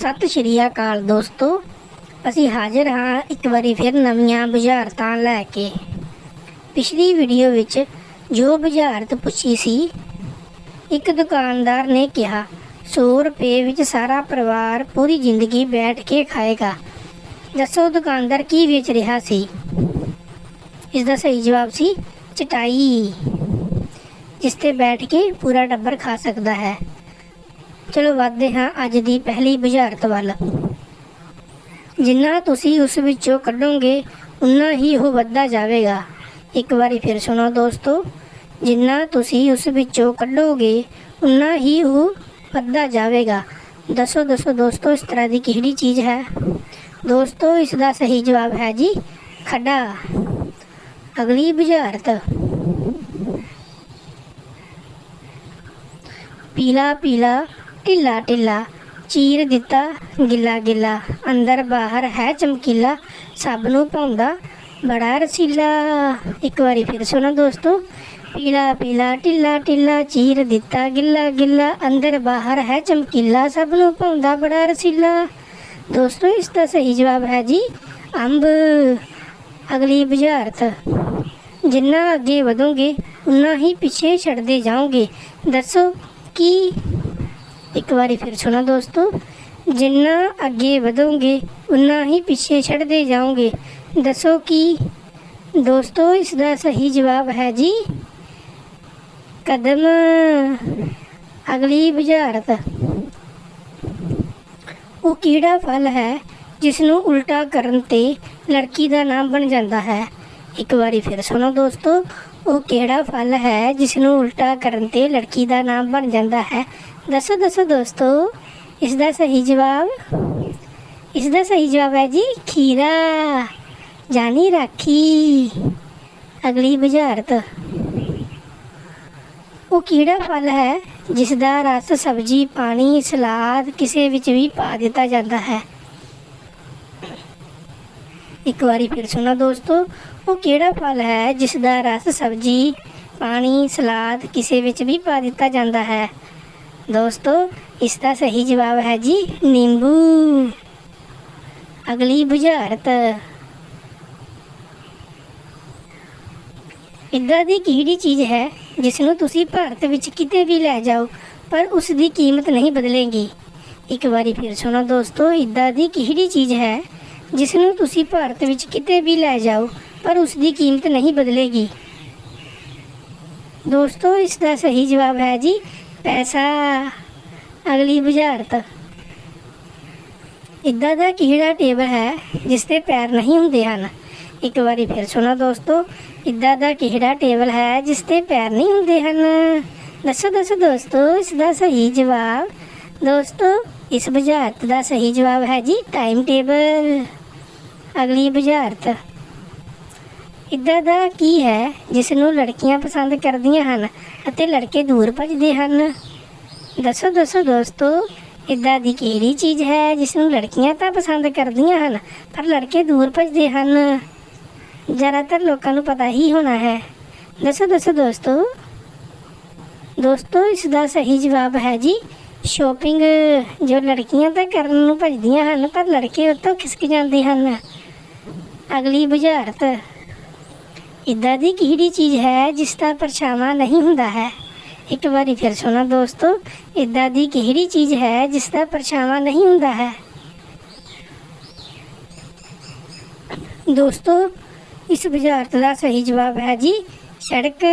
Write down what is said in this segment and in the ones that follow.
ਸਤਿ ਸ਼੍ਰੀ ਅਕਾਲ ਦੋਸਤੋ। ਅਸੀਂ ਹਾਜ਼ਰ ਹਾਂ ਇੱਕ ਵਾਰੀ ਫਿਰ ਨਵੀਆਂ ਬੁਝਾਰਤਾਂ ਲੈ ਕੇ। ਪਿਛਲੀ ਵੀਡੀਓ ਵਿੱਚ ਜੋ ਬੁਝਾਰਤ ਪੁੱਛੀ ਸੀ, ਇੱਕ ਦੁਕਾਨਦਾਰ ਨੇ ਕਿਹਾ 100 ਰੁਪਏ ਵਿੱਚ ਸਾਰਾ ਪਰਿਵਾਰ ਪੂਰੀ ਜ਼ਿੰਦਗੀ ਬੈਠ ਕੇ ਖਾਏਗਾ। ਦੱਸੋ ਦੁਕਾਨਦਾਰ ਕੀ ਵੇਚ ਰਿਹਾ ਸੀ? ਇਸ ਦਾ ਸਹੀ ਜਵਾਬ ਸੀ, ਚਟਾਈ, ਜਿਸ ਤੇ ਬੈਠ ਕੇ ਪੂਰਾ ਟੱਬਰ ਖਾ ਸਕਦਾ ਹੈ। ਚਲੋ ਵੱਧਦੇ ਹਾਂ ਅੱਜ ਦੀ ਪਹਿਲੀ ਬੁਝਾਰਤ ਵੱਲ। ਜਿੰਨਾ ਤੁਸੀਂ ਉਸ ਵਿੱਚੋਂ ਕੱਢੋਗੇ, ਉਨਾ ਹੀ ਉਹ ਵੱਧਦਾ ਜਾਵੇਗਾ। ਇੱਕ ਵਾਰੀ ਫਿਰ ਸੁਣੋ ਦੋਸਤੋ, ਜਿੰਨਾ ਤੁਸੀਂ ਉਸ ਵਿੱਚੋਂ ਕੱਢੋਗੇ, ਉਨਾ ਹੀ ਉਹ ਵੱਧਦਾ ਜਾਵੇਗਾ। ਦੱਸੋ ਦੱਸੋ ਦੋਸਤੋ, ਇਸ ਤਰ੍ਹਾਂ ਦੀ ਕਿਹੜੀ ਚੀਜ਼ ਹੈ? ਦੋਸਤੋ, ਇਸ ਦਾ ਸਹੀ ਜਵਾਬ ਹੈ ਜੀ, ਖੱਡਾ। ਅਗਲੀ ਬੁਝਾਰਤ। ਪੀਲਾ ਪੀਲਾ ਢਿੱਲਾ ਢਿੱਲਾ, ਚੀਰ ਦਿੱਤਾ ਗਿੱਲਾ ਗਿੱਲਾ, ਅੰਦਰ ਬਾਹਰ ਹੈ ਚਮਕੀਲਾ, ਸਭ ਨੂੰ ਪਾਉਂਦਾ ਬੜਾ ਰਸੀਲਾ। ਇੱਕ ਵਾਰੀ ਫਿਰ ਸੁਣੋ ਦੋਸਤੋ, ਪੀਲਾ ਪੀਲਾ, ਢਿੱਲਾ ਢਿੱਲਾ, ਚੀਰ ਦਿੱਤਾ ਗਿੱਲਾ ਗਿੱਲਾ, ਅੰਦਰ ਬਾਹਰ ਹੈ ਚਮਕੀਲਾ, ਸਭ ਨੂੰ ਪਾਉਂਦਾ ਬੜਾ ਰਸੀਲਾ। ਦੋਸਤੋ, ਇਸ ਦਾ ਸਹੀ ਜਵਾਬ ਹੈ ਜੀ ਅੰਬ। ਅਗਲੀ ਬੁਝਾਰਤ, ਜਿੰਨਾ ਅੱਗੇ ਵਧੋਗੇ, ਉਨਾ ਹੀ ਪਿੱਛੇ ਛੱਡਦੇ ਜਾਓਗੇ। ਦੱਸੋ, ਕੀ ਇੱਕ ਵਾਰੀ ਫਿਰ ਸੁਣਾ ਦੋਸਤੋ, ਜਿੰਨਾ ਅੱਗੇ ਵਧੋਗੇ, ਉਨਾ ਹੀ ਪਿੱਛੇ ਛੱਡਦੇ ਜਾਓਗੇ। ਦੱਸੋ ਕੀ? ਦੋਸਤੋ, ਇਸ ਦਾ ਸਹੀ ਜਵਾਬ ਹੈ ਜੀ, ਕਦਮ ਅਗਲੀ ਬੁਝਾਰਤ। ਉਹ ਕਿਹੜਾ ਫਲ ਹੈ ਜਿਸ ਨੂੰ ਉਲਟਾ ਕਰਨ ਤੇ ਲੜਕੀ ਦਾ ਨਾਮ ਬਣ ਜਾਂਦਾ ਹੈ? ਇੱਕ ਵਾਰੀ ਫਿਰ ਸੁਣੋ ਦੋਸਤੋ ਉਹ ਕਿਹੜਾ ਫਲ ਹੈ ਜਿਸ ਨੂੰ ਉਲਟਾ ਕਰਨ ਤੇ ਲੜਕੀ ਦਾ ਨਾਮ ਬਣ ਜਾਂਦਾ ਹੈ? ਦੱਸੋ ਦੱਸੋ ਦੋਸਤੋ। ਇਸ ਦਾ ਸਹੀ ਜਵਾਬ? ਇਸ ਦਾ ਸਹੀ ਜਵਾਬ ਹੈ ਜੀ ਖੀਰਾ। ਜਾਨੀ ਰਾਖੀ। ਅਗਲੀ ਬੁਝਾਰਤ। ਉਹ ਕਿਹੜਾ ਫਲ ਹੈ ਜਿਸ ਦਾ ਰਸ, ਸਬਜ਼ੀ, ਪਾਣੀ, ਸਲਾਦ ਕਿਸੇ ਵਿੱਚ ਵੀ ਪਾ ਦਿੱਤਾ ਜਾਂਦਾ ਹੈ? ਇੱਕ ਵਾਰੀ ਫਿਰ ਸੁਣਾ ਦੋਸਤੋ, ਉਹ ਕਿਹੜਾ ਫਲ ਹੈ ਜਿਸ ਦਾ ਰਸ ਸਬਜ਼ੀ, ਪਾਣੀ, ਸਲਾਦ ਕਿਸੇ ਵਿੱਚ ਵੀ ਪਾ ਦਿੱਤਾ ਜਾਂਦਾ ਹੈ? ਦੋਸਤੋ ਇਸ ਦਾ ਸਹੀ ਜਵਾਬ ਹੈ ਜੀ ਨਿੰਬੂ। ਅਗਲੀ ਬੁਝਾਰਤ। ਇੱਦਾਂ ਦੀ ਕਿਹੜੀ ਚੀਜ਼ ਹੈ ਜਿਸ ਨੂੰ ਤੁਸੀਂ ਭਾਰਤ ਵਿੱਚ ਕਿਤੇ ਵੀ ਲੈ ਜਾਓ, ਪਰ ਉਸ ਦੀ ਕੀਮਤ ਨਹੀਂ ਬਦਲੇਗੀ? ਇੱਕ ਵਾਰੀ ਫਿਰ ਸੁਣੋ ਦੋਸਤੋ, ਇੱਦਾਂ ਦੀ ਕਿਹੜੀ ਚੀਜ਼ ਹੈ ਜਿਸ ਨੂੰ ਤੁਸੀਂ ਭਾਰਤ ਵਿੱਚ ਕਿਤੇ ਵੀ ਲੈ ਜਾਓ, ਪਰ ਉਸ ਦੀ ਕੀਮਤ ਨਹੀਂ ਬਦਲੇਗੀ। ਦੋਸਤੋ, ਇਸ ਦਾ ਸਹੀ ਜਵਾਬ ਹੈ ਜੀ, ਪੈਸਾ। ਅਗਲੀ ਬੁਝਾਰਤ। ਇੱਦਾਂ ਦਾ ਕਿਹੜਾ ਟੇਬਲ ਹੈ ਜਿਸ ਤੇ ਪੈਰ ਨਹੀਂ ਹੁੰਦੇ ਹਨ? ਇੱਕ ਵਾਰੀ ਫਿਰ ਸੁਣੋ ਦੋਸਤੋ, ਇੱਦਾਂ ਦਾ ਕਿਹੜਾ ਟੇਬਲ ਹੈ ਜਿਸ ਤੇ ਪੈਰ ਨਹੀਂ ਹੁੰਦੇ ਹਨ? ਦੱਸੋ ਦੱਸੋ ਦੋਸਤੋ, ਇਸ ਦਾ ਸਹੀ ਜਵਾਬ। ਦੋਸਤੋ, ਇਸ ਬੁਝਾਰਤ ਦਾ ਸਹੀ ਜਵਾਬ ਹੈ ਜੀ, ਟਾਈਮ ਟੇਬਲ। ਅਗਲੀ ਬੁਝਾਰਤ। ਇੱਦਾਂ ਦਾ ਕੀ ਹੈ ਜਿਸ ਨੂੰ ਲੜਕੀਆਂ ਪਸੰਦ ਕਰਦੀਆਂ ਹਨ ਅਤੇ ਲੜਕੇ ਦੂਰ ਭੱਜਦੇ ਹਨ? ਦੱਸੋ ਦੱਸੋ ਦੋਸਤੋ, ਇੱਦਾਂ ਦੀ ਕਿਹੜੀ ਚੀਜ਼ ਹੈ ਜਿਸ ਨੂੰ ਲੜਕੀਆਂ ਤਾਂ ਪਸੰਦ ਕਰਦੀਆਂ ਹਨ, ਪਰ ਲੜਕੇ ਦੂਰ ਭੱਜਦੇ ਹਨ? ਜ਼ਿਆਦਾਤਰ ਲੋਕਾਂ ਨੂੰ ਪਤਾ ਹੀ ਹੋਣਾ ਹੈ। ਦੱਸੋ ਦੱਸੋ ਦੋਸਤੋ। ਦੋਸਤੋ, ਇਸ ਦਾ ਸਹੀ ਜਵਾਬ ਹੈ ਜੀ ਸ਼ੋਪਿੰਗ ਜੋ ਲੜਕੀਆਂ ਤਾਂ ਕਰਨ ਨੂੰ ਭੱਜਦੀਆਂ ਹਨ, ਪਰ ਲੜਕੇ ਉੱਤੋਂ ਖਿਸਕ ਜਾਂਦੇ ਹਨ। ਅਗਲੀ ਬੁਝਾਰਤ। ਇੱਦਾਂ ਦੀ ਕਿਹੜੀ ਚੀਜ਼ ਹੈ ਜਿਸ ਦਾ ਪਰਛਾਵਾਂ ਨਹੀਂ ਹੁੰਦਾ ਹੈ? ਇੱਕ ਵਾਰੀ ਫਿਰ ਸੁਣਾ ਦੋਸਤੋ, ਇੱਦਾਂ ਦੀ ਕਿਹੜੀ ਚੀਜ਼ ਹੈ ਜਿਸ ਦਾ ਪਰਛਾਵਾਂ ਨਹੀਂ ਹੁੰਦਾ ਹੈ? ਦੋਸਤੋ, ਇਸ ਬੁਝਾਰਤ ਦਾ ਸਹੀ ਜਵਾਬ ਹੈ ਜੀ, ਸੜਕ।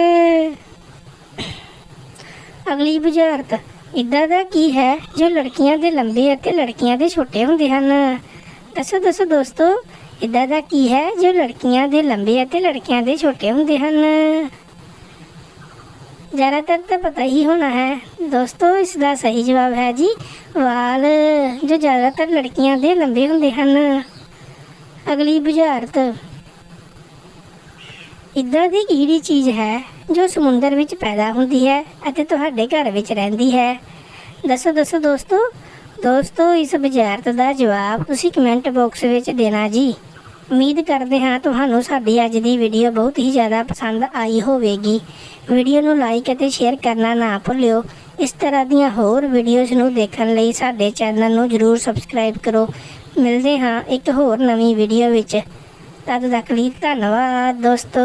ਅਗਲੀ ਬੁਝਾਰਤ। ਇੱਦਾਂ ਦਾ ਕੀ ਹੈ? ਜੋ ਲੜਕੀਆਂ ਦੇ ਲੰਬੇ ਅਤੇ ਲੜਕੀਆਂ ਦੇ ਛੋਟੇ ਹੁੰਦੇ ਹਨ। ਦੱਸੋ ਦੱਸੋ ਦੋਸਤੋ ਇੱਦਾਂ ਦਾ ਕੀ ਹੈ ਜੋ ਲੜਕੀਆਂ ਦੇ ਲੰਬੇ ਅਤੇ ਲੜਕੀਆਂ ਦੇ ਛੋਟੇ ਹੁੰਦੇ ਹਨ? ਜ਼ਿਆਦਾਤਰ ਤਾਂ ਪਤਾ ਹੀ ਹੋਣਾ ਹੈ। ਦੋਸਤੋ, ਇਸ ਦਾ ਸਹੀ ਜਵਾਬ ਹੈ ਜੀ, ਵਾਲ, ਜੋ ਜ਼ਿਆਦਾਤਰ ਲੜਕੀਆਂ ਦੇ ਲੰਬੇ ਹੁੰਦੇ ਹਨ। ਅਗਲੀ ਬੁਝਾਰਤ। ਇੱਦਾਂ ਦੀ ਕਿਹੜੀ ਚੀਜ਼ ਹੈ ਜੋ ਸਮੁੰਦਰ ਵਿੱਚ ਪੈਦਾ ਹੁੰਦੀ ਹੈ ਅਤੇ ਤੁਹਾਡੇ ਘਰ ਵਿੱਚ ਰਹਿੰਦੀ ਹੈ। ਦੱਸੋ ਦੱਸੋ ਦੋਸਤੋ ਦੋਸਤੋ, ਇਸ ਬੁਝਾਰਤ ਦਾ ਜਵਾਬ ਤੁਸੀਂ ਕਮੈਂਟ ਬਾਕਸ ਵਿੱਚ ਦੇਣਾ ਜੀ। ਉਮੀਦ ਕਰਦੇ ਹਾਂ ਤੁਹਾਨੂੰ ਸਾਡੀ ਅੱਜ ਦੀ ਵੀਡੀਓ ਬਹੁਤ ਹੀ ਜ਼ਿਆਦਾ ਪਸੰਦ ਆਈ ਹੋਵੇਗੀ। ਵੀਡੀਓ ਨੂੰ ਲਾਈਕ ਅਤੇ ਸ਼ੇਅਰ ਕਰਨਾ ਨਾ ਭੁੱਲਿਓ। ਇਸ ਤਰ੍ਹਾਂ ਦੀਆਂ ਹੋਰ ਵੀਡੀਓਜ਼ ਨੂੰ ਦੇਖਣ ਲਈ ਸਾਡੇ ਚੈਨਲ ਨੂੰ ਜਰੂਰ ਸਬਸਕ੍ਰਾਈਬ ਕਰੋ। ਮਿਲਦੇ ਹਾਂ ਇੱਕ ਹੋਰ ਨਵੀਂ ਵੀਡੀਓ ਵਿੱਚ। ਤਦ ਤੱਕ ਲਈ ਧੰਨਵਾਦ ਦੋਸਤੋ।